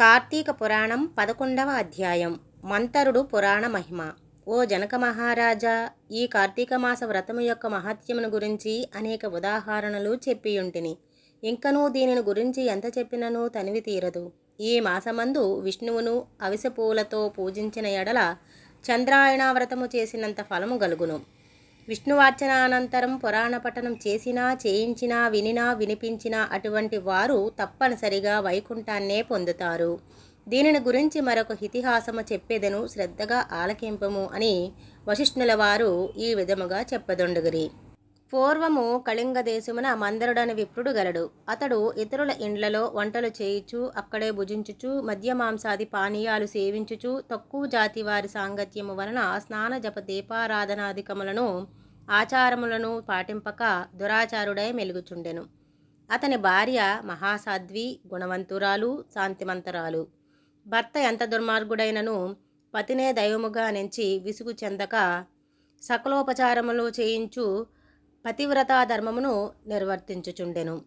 కార్తీక పురాణం పదకొండవ అధ్యాయం. మంతరుడు పురాణ మహిమ. ఓ జనక మహారాజా ఈ కార్తీక మాస వ్రతము యొక్క మహత్యమును గురించి అనేక ఉదాహరణలు చెప్పియుంటిని. ఇంకనూ దీనిని గురించి ఎంత చెప్పినను తనివి తీరదు. ఈ మాసమందు విష్ణువును అవిసెపూలతో పూజించిన ఎడల చంద్రాయణ వ్రతము చేసినంత ఫలము గలుగును. విష్ణువార్చన అనంతరం పురాణ పఠనం చేసినా చేయించినా వినినా వినిపించినా అటువంటి వారు తప్పనిసరిగా వైకుంఠాన్నే పొందుతారు. దీనిని గురించి మరొక ఇతిహాసము చెప్పేదను శ్రద్ధగా ఆలకింపము అని వశిష్ఠుల వారు ఈ విధముగా చెప్పదొండుగిరి. పూర్వము కళింగ దేశమున మందరుడని విప్రుడు గలడు. అతడు ఇతరుల ఇండ్లలో వంటలు చేయుచు అక్కడే భుజించుచు మద్య మాంసాది పానీయాలు సేవించుచు తక్కువ జాతి వారి సాంగత్యము వలన స్నాన జప దీపారాధనాధికములను ఆచారములను పాటింపక దురాచారుడై మెలుగుచుండెను. అతని భార్య మహాసాధ్వి గుణవంతురాలు శాంతిమంతరాలు. భర్త ఎంత దుర్మార్గుడైనను పతినే దైవముగా నెంచి విసుగు చెందక సకలోపచారములు చేయించు పతివ్రతా ధర్మమును నిర్వర్తించుచుండెను.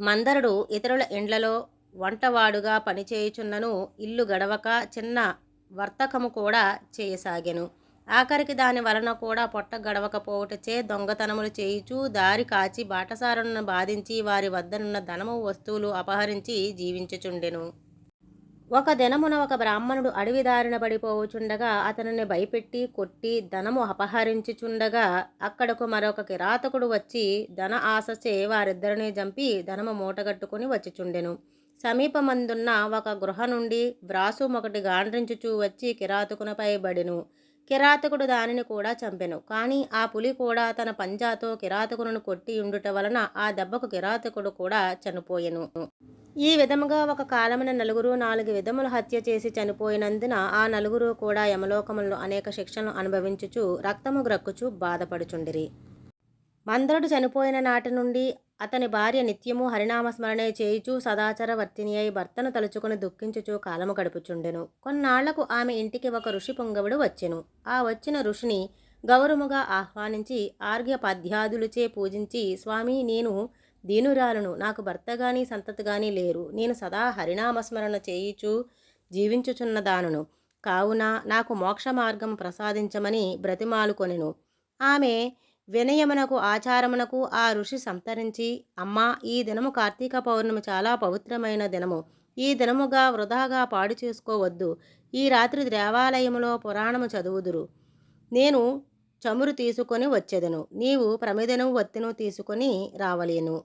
మందరుడు ఇతరుల ఇండ్లలో వంటవాడుగా పనిచేయుచున్నను ఇల్లు గడవక చిన్న వర్తకము కూడా చేయసాగెను. ఆఖరికి దాని వలన కూడా పొట్ట గడవకపోవుటచే దొంగతనములు చేయుచు దారి కాచి బాటసారులను బాధించి వారి వద్దనున్న ధనము వస్తువులు అపహరించి జీవించుచుండెను. ఒక దినమున ఒక బ్రాహ్మణుడు అడవి దారిన పడిపోవుచుండగా అతనిని భయపెట్టి కొట్టి ధనము అపహరించుచుండగా అక్కడకు మరొక కిరాతకుడు వచ్చి ధన ఆశచే వారిద్దరిని చంపి ధనము మూటగట్టుకుని వచ్చిచుండెను. సమీపమందున్న ఒక గృహ నుండి వ్రాసు ఒకటి గాండ్రించుచూ వచ్చి కిరాతకునిపై బడెను. కిరాతకుడు దానిని కూడా చంపెను. కానీ ఆ పులి కూడా తన పంజాతో కిరాతకులను కొట్టి ఉండుట వలన ఆ దెబ్బకు కిరాతకుడు కూడా చనిపోయెను. ఈ విధముగా ఒక కాలమున నలుగురు నాలుగు విధములు హత్య చేసి చనిపోయినందున ఆ నలుగురు కూడా యమలోకములు అనేక శిక్షలను అనుభవించుచు రక్తము గ్రక్కుచు బాధపడుచుండిరి. మందరుడు చనిపోయిన నాటి నుండి అతని భార్య నిత్యము హరినామస్మరణే చేయుచు సదాచార వర్తిని అయి భర్తను తలుచుకుని దుఃఖించుచూ కాలము గడుపుచుండెను. కొన్నాళ్ళకు ఆమె ఇంటికి ఒక ఋషి పొంగవుడు వచ్చెను. ఆ వచ్చిన ఋషిని గౌరవముగా ఆహ్వానించి ఆర్ఘ్య పద్యాదులచే పూజించి స్వామి నేను దీనురాలను. నాకు భర్త గాని సంతతి గాని లేరు. నేను సదా హరినామస్మరణ చేయుచు జీవించుచున్నదానును కావున నాకు మోక్ష మార్గం ప్రసాదించమని బ్రతిమాలుకొనెను. ఆమె వినయమునకు ఆచారమునకు ఆ ఋషి సంతరించి అమ్మా ఈ దినము కార్తీక పౌర్ణమి చాలా పవిత్రమైన దినము. ఈ దినముగా వృధాగా పాడు చేసుకోవద్దు. ఈ రాత్రి దేవాలయములో పురాణము చదువుదురు. నేను చమురు తీసుకొని వచ్చెదను. నీవు ప్రమిదను వత్తిను తీసుకొని రావలేను.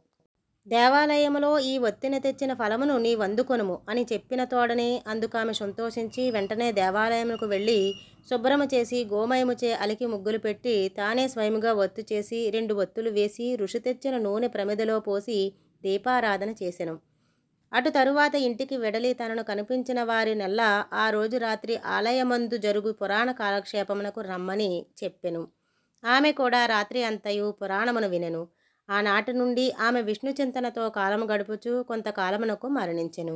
దేవాలయములో ఈ ఒత్తిని తెచ్చిన ఫలమును నీ వందుకొనుము అని చెప్పిన తోడనే అందుకామె సంతోషించి వెంటనే దేవాలయమునకు వెళ్ళి శుభ్రము చేసి గోమయముచే అలికి ముగ్గులు పెట్టి తానే స్వయముగా ఒత్తు చేసి రెండు ఒత్తులు వేసి ఋషి తెచ్చిన నూనె ప్రమిదలో పోసి దీపారాధన చేసెను. అటు తరువాత ఇంటికి వెడలి తనను కనిపించిన వారి ఆ రోజు రాత్రి ఆలయమందు జరుగు పురాణ కాలక్షేపమునకు రమ్మని చెప్పెను. ఆమె కూడా రాత్రి అంతయు పురాణమును వినెను. ఆనాటి నుండి ఆమె విష్ణు చింతనతో కాలము గడుపుచు కొంతకాలమునకు మరణించెను.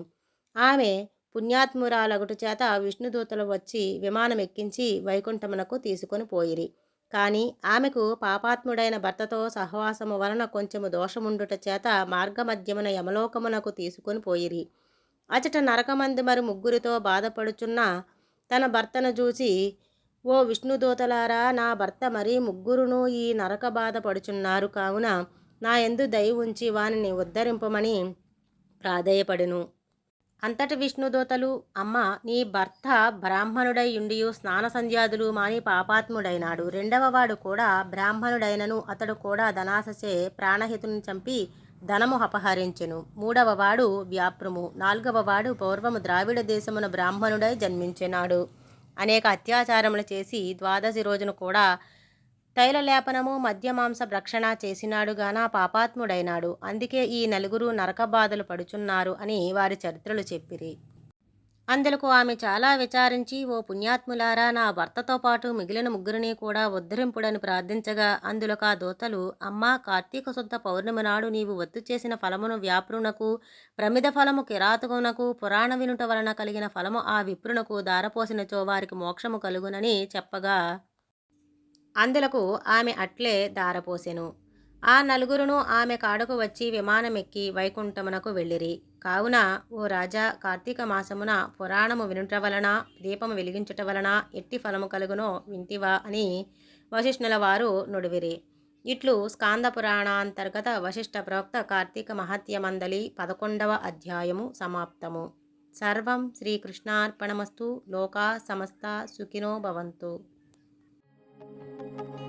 ఆమె పుణ్యాత్మురాలగుట చేత విష్ణుదూతలు వచ్చి విమానం ఎక్కించి వైకుంఠమునకు తీసుకొని పోయిరి. కానీ ఆమెకు పాపాత్ముడైన భర్తతో సహవాసము వలన కొంచెము దోషముండుట చేత మార్గమధ్యమున యమలోకమునకు తీసుకొని పోయిరి. అచట నరకమంది మరి ముగ్గురితో బాధపడుచున్న తన భర్తను చూసి ఓ విష్ణుదూతలారా నా భర్త మరీ ముగ్గురును ఈ నరక బాధ పడుచున్నారు కావున నా ఎందు దయ ఉంచి వానిని ఉద్ధరింపమని ప్రాధేయపడెను. అంతటి విష్ణుదూతలు అమ్మ నీ భర్త బ్రాహ్మణుడై ఉండియు స్నాన సంధ్యాదులు మాని పాపాత్ముడైనాడు. రెండవ వాడు కూడా బ్రాహ్మణుడైనను అతడు కూడా ధనాశచే ప్రాణహితుని చంపి ధనము అపహరించెను. మూడవవాడు వ్యాప్రము. నాలుగవ వాడు పూర్వము ద్రావిడ దేశమున బ్రాహ్మణుడై జన్మించినాడు. అనేక అత్యాచారములు చేసి ద్వాదశి రోజున కూడా తైలలేపనము మద్యమాంస భక్షణ చేసినాడుగాన పాపాత్ముడైనాడు. అందుకే ఈ నలుగురు నరక బాధలు పడుచున్నారు అని వారి చరిత్రలు చెప్పిరి. అందులకు ఆమె చాలా విచారించి ఓ పుణ్యాత్ములారా నా భర్తతో పాటు మిగిలిన ముగ్గురిని కూడా ఉద్ధరింపుడని ప్రార్థించగా అందులోక దూతలు అమ్మా కార్తీక శుద్ధ పౌర్ణమి నాడు నీవు ఒత్తు చేసిన ఫలమును వ్యాపృనకు ప్రమిద ఫలము కిరాతకునకు పురాణ వినుట వలన కలిగిన ఫలము ఆ విప్రునకు దారపోసినచో వారికి మోక్షము కలుగునని చెప్పగా అందులకు ఆమె అట్లే దారపోసెను. ఆ నలుగురును ఆమె కాడకు వచ్చి విమానమెక్కి వైకుంఠమునకు వెళ్ళిరి. కావున ఓ రాజా కార్తీక మాసమున పురాణము వినుట వలన దీపము వెలిగించుట వలన ఎట్టి ఫలము కలుగునో వింటివా అని వశిష్ణుల వారు నుడివిరి. ఇట్లు స్కాంద పురాణాంతర్గత వశిష్ఠ ప్రోక్త కార్తీక మహత్యమందలి పదకొండవ అధ్యాయము సమాప్తము. సర్వం శ్రీకృష్ణార్పణమస్తు లోకా సమస్త సుఖినో భవంతు. Thank you.